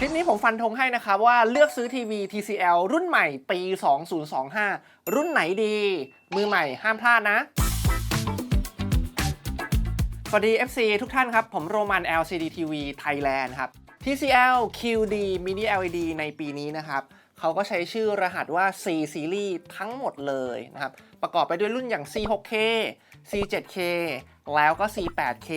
คลิปนี้ผมฟันธงให้นะครับว่าเลือกซื้อทีวี TCL รุ่นใหม่ปี 2025 รุ่นไหนดี มือใหม่ห้ามพลาดนะ สวัสดี FC ทุกท่านครับ ผมโรมัน LCD TV Thailand ครับ TCL QD Mini LED ในปีนี้นะครับเขาก็ใช้ชื่อรหัสว่า C Series ทั้งหมดเลยนะครับ ประกอบไปด้วยรุ่นอย่าง C6K C7K แล้วก็ C8K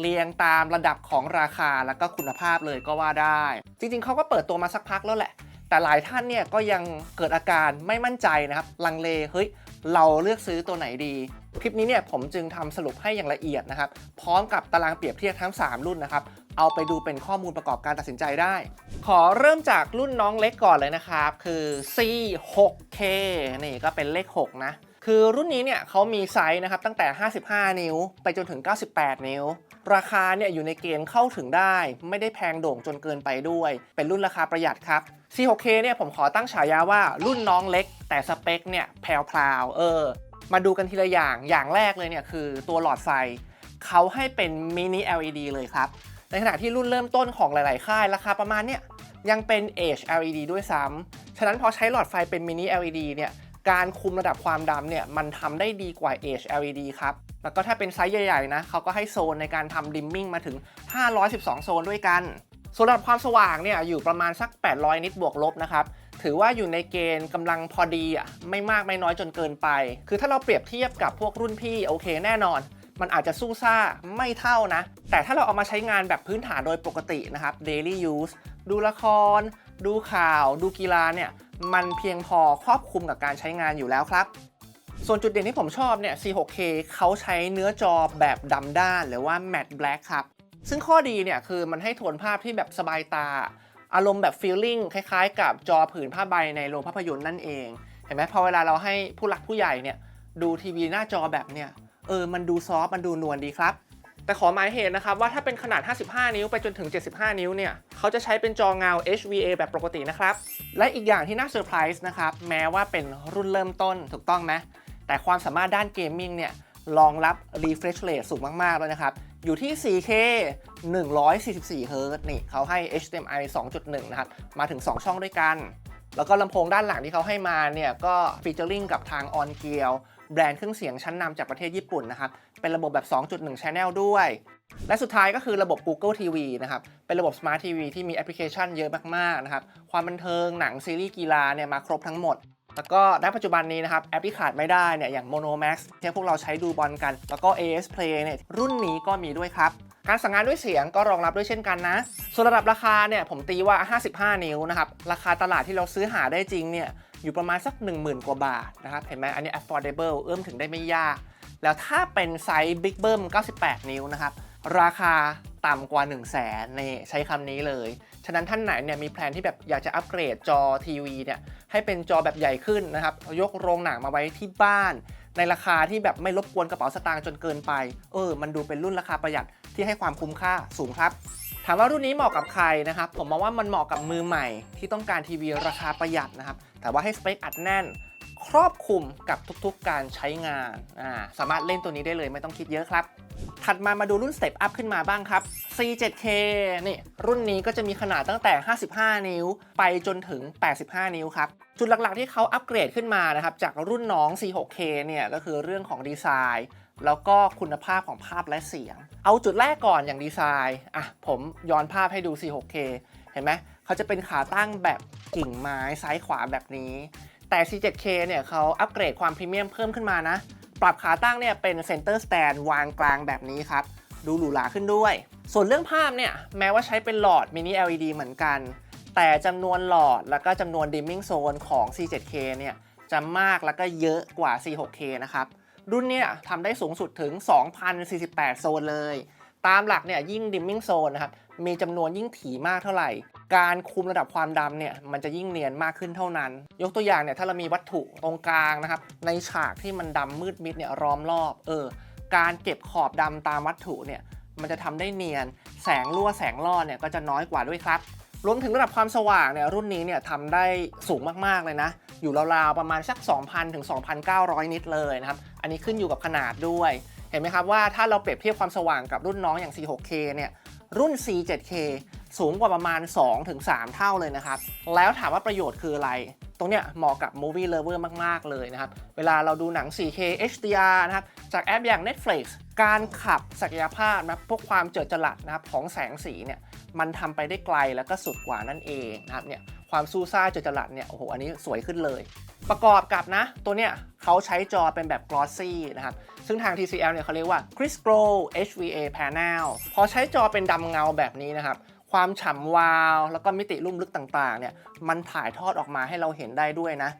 เรียงตามระดับของราคาแล้วก็คุณภาพเลยก็ว่าได้ จริงๆเขาก็เปิดตัวมาสักพักแล้วแหละ แต่หลายท่านเนี่ยก็ยังเกิดอาการไม่มั่นใจนะครับ ลังเลเฮ้ยเราเลือกซื้อตัวไหนดี คลิปนี้เนี่ยผมจึงทำสรุปให้อย่างละเอียดนะครับ พร้อมกับตารางเปรียบเทียบทั้ง 3 รุ่นนะครับ เอาไปดูเป็นข้อมูลประกอบการตัดสินใจได้ ขอเริ่มจากรุ่นน้องเล็กก่อนเลยนะครับ คือ C6K นี่ก็เป็นเลข 6 นะ คือรุ่นนี้เนี่ยเขามีไซส์นะครับตั้งแต่ 55 นิ้ว ไปจนถึง 98 นิ้ว ราคาเนี่ยอยู่ในเกณฑ์เข้าถึงได้ ไม่ได้แพงโด่งจนเกินไปด้วย เป็นรุ่นราคาประหยัดครับ C6K เนี่ยผมขอตั้งฉายาว่ารุ่นน้องเล็ก แต่สเปคเนี่ยแพรวๆเออ มาดูกันทีละอย่างอย่างแรกเลยเนี่ยคือตัวหลอดไฟเขาให้เป็นมินิ LED เลยครับ ในขณะที่รุ่นเริ่มต้นของหลาย ๆ ค่ายราคาประมาณเนี่ยยังเป็น Edge LED ด้วยซ้ำฉะนั้นพอใช้หลอดไฟเป็นมินิ LED เนี่ย การคุมระดับความดำเนี่ยมันทำได้ดีกว่า Edge LED ครับ แล้วก็ถ้าเป็นไซส์ใหญ่ๆนะเขาก็ให้โซนในการทำดิมมิ่งมาถึง 512 โซนด้วยกันส่วนระดับความสว่างเนี่ยอยู่ประมาณสัก 800 นิตบวกลบนะครับถือว่าอยู่ในเกณฑ์กำลังพอดีอะไม่มากไม่น้อยจนเกินไป คือถ้าเราเปรียบเทียบกับพวกรุ่นพี่โอเคแน่นอน มันอาจจะสู้ซ่าไม่เท่านะ แต่ถ้าเราเอามาใช้งานแบบพื้นฐานโดยปกตินะครับ daily use ดูละคร ดูข่าว ดูกีฬาเนี่ย มันเพียงพอครอบคลุมกับการใช้งานอยู่แล้วครับ ส่วนจุดเด่นที่ผมชอบเนี่ย C6K เขาใช้เนื้อจอแบบดำด้าน หรือว่า matte black ครับ ซึ่งข้อดีเนี่ยคือมันให้โทนภาพที่แบบสบายตา อารมณ์แบบ feeling คล้ายๆ กับจอผืนผ้าใบในโรงภาพยนตร์นั่นเอง เห็นไหมพอเวลาเราให้ผู้หลักผู้ใหญ่เนี่ยดูทีวีหน้าจอแบบเนี่ยเออมันดูซอฟมันดูนวลดีครับ แต่ขอหมายเหตุนะครับว่าถ้าเป็นขนาด 55 นิ้วไปจนถึง 75 นิ้วเนี่ยเขาจะใช้เป็นจอเงา HVA แบบปกตินะครับ และอีกอย่างที่น่าเซอร์ไพรส์นะครับแม้ว่าเป็นรุ่นเริ่มต้นถูกต้องไหมแต่ความสามารถด้านเกมมิ่งเนี่ยรองรับ refresh rate สูงมากๆเลยนะครับ อยู่ที่ 4K 144 Hz นี่เขาให้ HDMI 2.1 นะครับ มาถึง 2 ช่องด้วยกัน แล้วก็ลำโพงด้านหลังที่เขาให้มาเนี่ย ก็ฟีเจอริงกับทาง On g e a r แบรนด์เครื่องเสียงชั้นนำจากประเทศญี่ปุ่นนะครับ เป็นระบบแบบ 2.1 Channel ด้วย และสุดท้ายก็คือระบบ Google TV นะครับ เป็นระบบ Smart TV ที่มีแอปพลิเคชันเยอะมากๆนะครับ ความบันเทิงหนังซีรีส์กีฬาเนี่ยมาครบทั้งหมด แล้วก็ณปัจจุบันนี้นะครับ แอปที่ขาดไม่ได้เนี่ยอย่าง Mono Max ที่พวกเราใช้ดูบอลกัน แล้วก็ AS Play เนี่ยรุ่นนี้ก็มีด้วยครับการสั่งงานด้วยเสียงก็รองรับด้วยเช่นกันนะ ส่วนระดับราคาเนี่ยผมตีว่า 55 นิ้วนะครับ ราคาตลาดที่เราซื้อหาได้จริงเนี่ย อยู่ประมาณสัก 10,000 กว่าบาทนะครับ เห็นไหมอันนี้ affordable เอื้อมถึงได้ไม่ยาก แล้วถ้าเป็นไซส์ Big b u m 98 นิ้วนะครับ ราคาต่ำกว่า 1 0 0 0 0แสนนี่ใช้คำนี้เลย ฉะนั้นท่านไหนเนี่ยมีแพลนที่แบบอยากจะอัปเกรดจอทีวีเนี่ยให้เป็นจอแบบใหญ่ขึ้นนะครับ ยกโรงหนังมาไว้ที่บ้าน ในราคาที่แบบไม่รบกวนกระเป๋าสตางค์จนเกินไป เออ มันดูเป็นรุ่นราคาประหยัดที่ให้ความคุ้มค่าสูงครับ ถามว่ารุ่นนี้เหมาะกับใครนะครับ ผมมองว่ามันเหมาะกับมือใหม่ที่ต้องการทีวีราคาประหยัดนะครับ แต่ว่าให้สเปคอัดแน่น ครอบคลุมกับทุกๆการใช้งานอ่าสามารถเล่นตัวนี้ได้เลยไม่ต้องคิดเยอะครับ ถัดมามาดูรุ่น Step Up ขึ้นมาบ้างครับ C7K นี่รุ่นนี้ก็จะมีขนาดตั้งแต่ 55 นิ้ว ไปจนถึง 85 นิ้วครับ จุดหลักๆที่เขาอัปเกรดขึ้นมานะครับ จากรุ่นน้อง C6K เนี่ยก็คือเรื่องของดีไซน์แล้วก็คุณภาพของภาพและเสียง เอาจุดแรกก่อนอย่างดีไซน์อะผมย้อนภาพให้ดู C6K เห็นไหมเขาจะเป็นขาตั้งแบบกิ่งไม้ซ้ายขวาแบบนี้ แต่ C7K เนี่ยเขาอัปเกรดความพรีเมียมเพิ่มขึ้นมานะ ปรับขาตั้งเนี่ยเป็นเซนเตอร์สแตนวางกลางแบบนี้ครับ ดูหรูหราขึ้นด้วย ส่วนเรื่องภาพเนี่ย แม้ว่าใช้เป็นหลอดมินิ LED เหมือนกัน แต่จำนวนหลอดแล้วก็จำนวนดิมมิ่งโซนของ C7K เนี่ยจะมากแล้วก็เยอะกว่า C6K นะครับ รุ่นเนี่ยทำได้สูงสุดถึง 2,048 โซนเลย ตามหลักเนี่ยยิ่งดิมมิ่งโซนนะครับ มีจำนวนยิ่งถี่มากเท่าไหร่ การคุมระดับความดำเนี่ยมันจะยิ่งเนียนมากขึ้นเท่านั้น ยกตัวอย่างเนี่ยถ้าเรามีวัตถุตรงกลางนะครับ ในฉากที่มันดำมืดมิดเนี่ยล้อมรอบเออการเก็บขอบดำตามวัตถุเนี่ยมันจะทำได้เนียน แสงรั่วแสงล่อเนี่ยก็จะน้อยกว่าด้วยครับรวมถึงระดับความสว่างเนี่ยรุ่นนี้เนี่ยทำได้สูงมากๆเลยนะ อยู่ราวๆประมาณสัก 2,000 ถึง 2,900 นิตเลยนะครับ อันนี้ขึ้นอยู่กับขนาดด้วย เห็นไหมครับว่าถ้าเราเปรียบเทียบความสว่างกับรุ่นน้องอย่าง C6K เนี่ยรุ่น C7K สูงกว่าประมาณ 2-3 เท่าเลยนะครับ แล้วถามว่าประโยชน์คืออะไร ตรงเนี้ยเหมาะกับ Movie Lover มาก ๆ เลยนะครับ เวลาเราดูหนัง 4K HDR นะครับ จากแอปอย่าง Netflix การขับศักยภาพนะพวกความเจิดจรัสนะครับของแสงสีเนี่ยมันทำไปได้ไกลแล้วก็สุดกว่านั่นเองนะครับเนี่ยความซูซ่าเจิดจรัสเนี่ยโอ้โหอันนี้สวยขึ้นเลย ประกอบกับนะ ตัวเนี้ยเขาใช้จอเป็นแบบ glossy นะครับ ซึ่งทาง TCL เนี่ยเขาเรียกว่า Crystal HVA Panel พอใช้จอเป็นดำเงาแบบนี้นะครับ ความฉ่ำวาว แล้วก็มิติลุ่มลึกต่างๆเนี่ยมันถ่ายทอดออกมาให้เราเห็นได้ด้วยนะ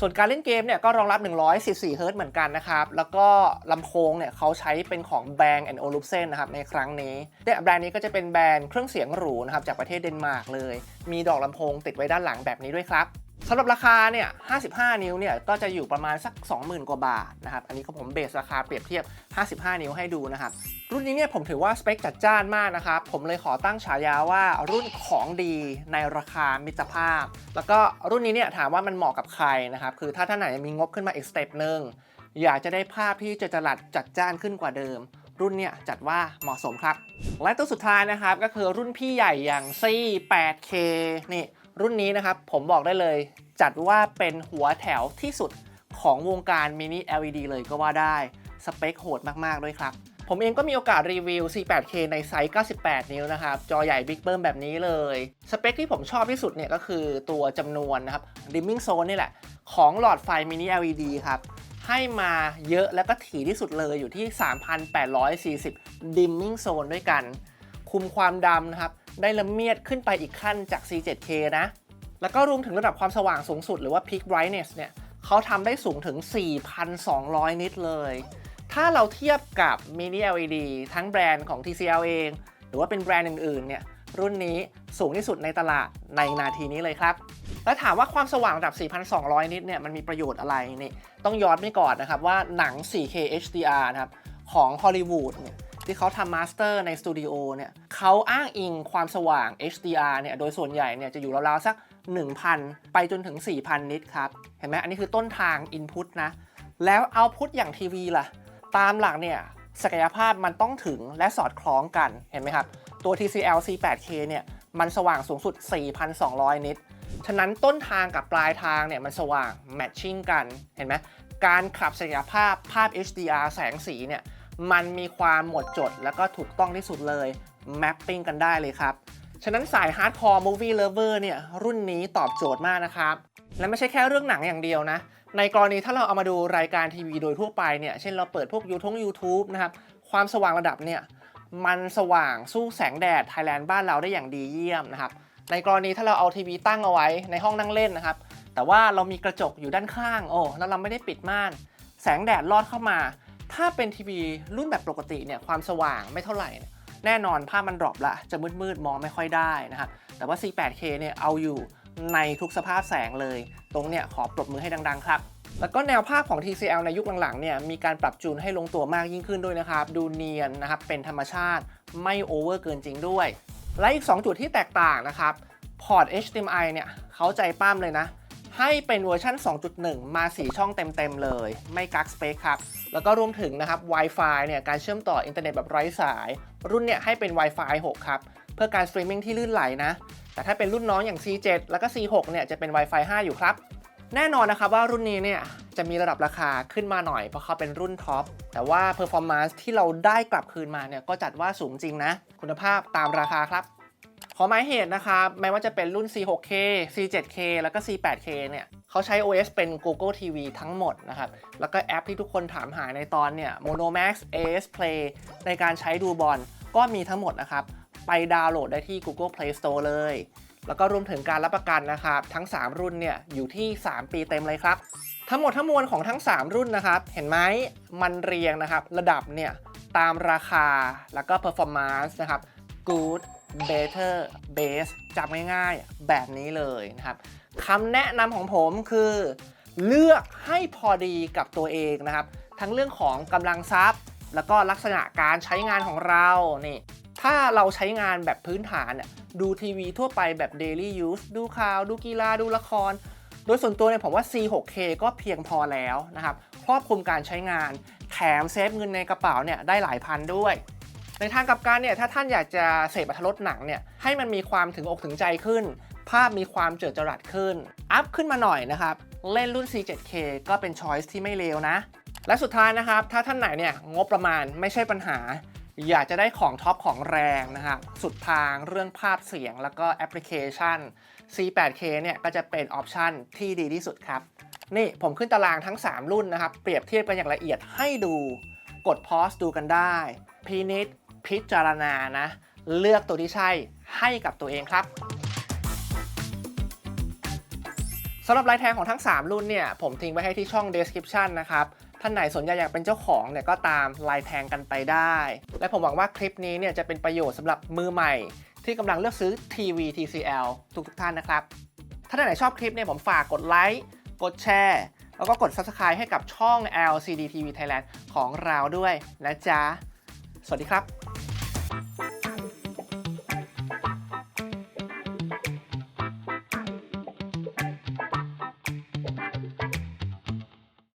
ส่วนการเล่นเกมเนี่ยก็รองรับ 144เฮิร์ตเหมือนกันนะครับ แล้วก็ลำโพงเนี่ยเขาใช้เป็นของ Bang Olufsen นะครับในครั้งนี้เนี่ยแบรนด์นี้ก็จะเป็นแบรนด์เครื่องเสียงหรูนะครับจากประเทศเดนมาร์กเลย มีดอกลำโพงติดไว้ด้านหลังแบบนี้ด้วยครับ สำหรับราคาเนี่ย 55 นิ้วเนี่ย ก็จะอยู่ประมาณสัก 20,000 กว่าบาทนะครับ อันนี้ก็ผมเบสราคาเปรียบเทียบ 55 นิ้วให้ดูนะครับ รุ่นนี้เนี่ยผมถือว่าสเปคจัดจ้านมากนะครับ ผมเลยขอตั้งฉายาว่ารุ่นของดีในราคามิตรภาพ แล้วก็รุ่นนี้เนี่ยถามว่ามันเหมาะกับใครนะครับ คือถ้าท่านไหนมีงบขึ้นมาอีกสเต็ปหนึ่งอยากจะได้ภาพที่จะจรัสจัดจ้านขึ้นกว่าเดิมรุ่นเนี่ยจัดว่าเหมาะสมครับ และตัวสุดท้ายนะครับก็คือรุ่นพี่ใหญ่อย่าง C8K นี่ รุ่นนี้นะครับผมบอกได้เลยจัดว่าเป็นหัวแถวที่สุดของวงการมินิ LED เลยก็ว่าได้ สเปคโหดมาก ๆ ด้วยครับ ผมเองก็มีโอกาสรีวิว C8K ในไซส์ 98 นิ้วนะครับ จอใหญ่บิ๊กเบิ้มแบบนี้เลย สเปคที่ผมชอบที่สุดเนี่ยก็คือตัวจำนวนนะครับ dimming zone นี่แหละ ของหลอดไฟมินิ LED ครับ ให้มาเยอะแล้วก็ถี่ที่สุดเลยอยู่ที่ 3,840 dimming zone ด้วยกัน คุมความดำนะครับ ได้ละเมียดขึ้นไปอีกขั้นจาก C7K นะ แล้วก็รวมถึงระดับความสว่างสูงสุดหรือว่า peak brightness เนี่ยเขาทำได้สูงถึง 4,200 นิตเลย ถ้าเราเทียบกับ mini LED ทั้งแบรนด์ของ TCL เอง หรือว่าเป็นแบรนด์อื่นๆ เนี่ยรุ่นนี้สูงที่สุดในตลาดในนาทีนี้เลยครับ แล้วถามว่าความสว่างระดับ 4,200 นิตเนี่ยมันมีประโยชน์อะไรนี่ ต้องย้อนไปก่อนนะครับว่าหนัง 4K HDR นะครับของฮอลลีวูดเนี่ย ที่เขาทำมาสเตอร์ในสตูดิโอเนี่ยเขาอ้างอิงความสว่าง HDR เนี่ยโดยส่วนใหญ่เนี่ยจะอยู่ราวๆสัก 1,000 ไปจนถึง 4,000 นิตครับ เห็นไหมอันนี้คือต้นทาง Input นะ แล้วเอาพุตอย่างทีวีล่ะ ตามหลักเนี่ยศักยภาพมันต้องถึงและสอดคล้องกันเห็นไหมครับ ตัว TCL C8K เนี่ยมันสว่างสูงสุด 4,200 นิตฉะนั้นต้นทางกับปลายทางเนี่ยมันสว่างแมทชิ่งกันเห็นไหมการขับศักยภาพภาพ HDR แสงสีเนี่ย มันมีความหมดจด แล้วก็ถูกต้องที่สุดเลยแมปปิ้งกันได้เลยครับ ฉะนั้นสายฮาร์ดคอร์มูฟี่เลเวอร์เนี่ยรุ่นนี้ตอบโจทย์มากนะครับ และไม่ใช่แค่เรื่องหนังอย่างเดียวนะ ในกรณีถ้าเราเอามาดูรายการทีวีโดยทั่วไปเนี่ย เช่นเราเปิดพวก YouTube YouTube นะครับ ความสว่างระดับเนี่ย มันสว่างสู้แสงแดดไทยแลนด์บ้านเราได้อย่างดีเยี่ยมนะครับ ในกรณีถ้าเราเอาทีวีตั้งเอาไว้ในห้องนั่งเล่นนะครับ แต่ว่าเรามีกระจกอยู่ด้านข้าง โอ้ แล้วเราไม่ได้ปิดม่าน แสงแดดลอดเข้ามา ถ้าเป็นทีวีรุ่นแบบปกติเนี่ยความสว่างไม่เท่าไหร่ แน่นอนภาพมันดรอปละ จะมืดๆ มองไม่ค่อยได้นะครับแต่ว่า C8K เนี่ยเอาอยู่ในทุกสภาพแสงเลย ตรงเนี่ยขอปรบมือให้ดัง ๆ ครับแล้วก็แนวภาพของ TCL ในยุคหลังๆเนี่ยมีการปรับจูนให้ลงตัวมากยิ่งขึ้นด้วยนะครับ ดูเนียนนะครับ เป็นธรรมชาติไม่โอเวอร์เกินจริงด้วย และอีก 2 จุดที่แตกต่างนะครับ พอร์ต HDMI เนี่ยเขาใจป้ามเลยนะ ให้เป็นเวอร์ชัน2.1 มา 4 ช่องเต็ม ๆ เลย ไม่กักสเปคครับ แล้วก็รวมถึงนะครับ Wi-Fi เนี่ยการเชื่อมต่ออินเทอร์เน็ตแบบไร้สาย รุ่นเนี่ยให้เป็น Wi-Fi 6 ครับ เพื่อการสตรีมมิ่งที่ลื่นไหลนะ แต่ถ้าเป็นรุ่นน้องอย่าง C7 แล้วก็ C6 เนี่ยจะเป็น Wi-Fi 5 อยู่ครับ แน่นอนนะครับว่ารุ่นนี้เนี่ยจะมีระดับราคาขึ้นมาหน่อยเพราะเขาเป็นรุ่นท็อป แต่ว่า Performance ที่เราได้กลับคืนมาเนี่ยก็จัดว่าสูงจริงนะ คุณภาพตามราคาครับ ขอหมายเหตุนะครับไม่ว่าจะเป็นรุ่น C6K C7K แล้วก็ C8K เนี่ยเขาใช้ OS เป็น Google TV ทั้งหมดนะครับ แล้วก็แอปที่ทุกคนถามหาในตอนเนี่ย Monomax AS Play ในการใช้ดูบอลก็มีทั้งหมดนะครับ ไปดาวน์โหลดได้ที่ Google Play Store เลย แล้วก็รวมถึงการรับประกันนะครับ ทั้ง 3 รุ่นเนี่ยอยู่ที่ 3 ปีเต็มเลยครับ ทั้งหมดทั้งมวลของทั้ง 3 รุ่นนะครับ เห็นไหมมันเรียงนะครับ ระดับเนี่ยตามราคาแล้วก็ performance นะครับ good better best จำง่ายๆแบบนี้เลยนะครับคำแนะนำของผมคือ เลือกให้พอดีกับตัวเองนะครับ ทั้งเรื่องของกำลังทรัพย์ แล้วก็ลักษณะการใช้งานของเรานี่ถ้าเราใช้งานแบบพื้นฐานเนี่ยดูทีวีทั่วไปแบบ daily use ดูข่าว ดูกีฬา ดูละคร โดยส่วนตัวเนี่ยผมว่า C6K ก็เพียงพอแล้วนะครับ ครอบคลุมการใช้งาน แถมเซฟเงินในกระเป๋าเนี่ยได้หลายพันด้วย ในทางกลับกันเนี่ยถ้าท่านอยากจะเสพอรรถรสหนังเนี่ยให้มันมีความถึงอกถึงใจขึ้น ภาพมีความเจิดจรัสขึ้น อัพขึ้นมาหน่อยนะครับ เล่นรุ่น C7K ก็เป็นช้อยส์ที่ไม่เลวนะ และสุดท้ายนะครับ ถ้าท่านไหนเนี่ยงบประมาณไม่ใช่ปัญหา อยากจะได้ของท็อปของแรงนะครับสุดทางเรื่องภาพเสียงแล้วก็แอปพลิเคชัน C8K เนี่ยก็จะเป็นออปชันที่ดีที่สุดครับนี่ผมขึ้นตารางทั้ง 3 รุ่นนะครับ เปรียบเทียบกันอย่างละเอียดให้ดู กดพอสดูกันได้พินิจ พิจารณานะ เลือกตัวที่ใช่ให้กับตัวเองครับสำหรับลายแทงของทั้ง 3 รุ่นเนี่ย ผมทิ้งไว้ให้ที่ช่อง description นะครับ ท่านไหนสนใจอยากเป็นเจ้าของเนี่ยก็ตามลายแทงกันไปได้ และผมหวังว่าคลิปนี้เนี่ยจะเป็นประโยชน์สำหรับมือใหม่ ที่กำลังเลือกซื้อทีวี TCL ทุกทุกท่านนะครับ ถ้าท่านไหนชอบคลิปเนี่ยผมฝากกดไลค์กดแชร์แล้วก็กด Subscribe ให้กับช่อง LCD TV Thailand ของเราด้วยนะจ๊ะ สวัสดีครับ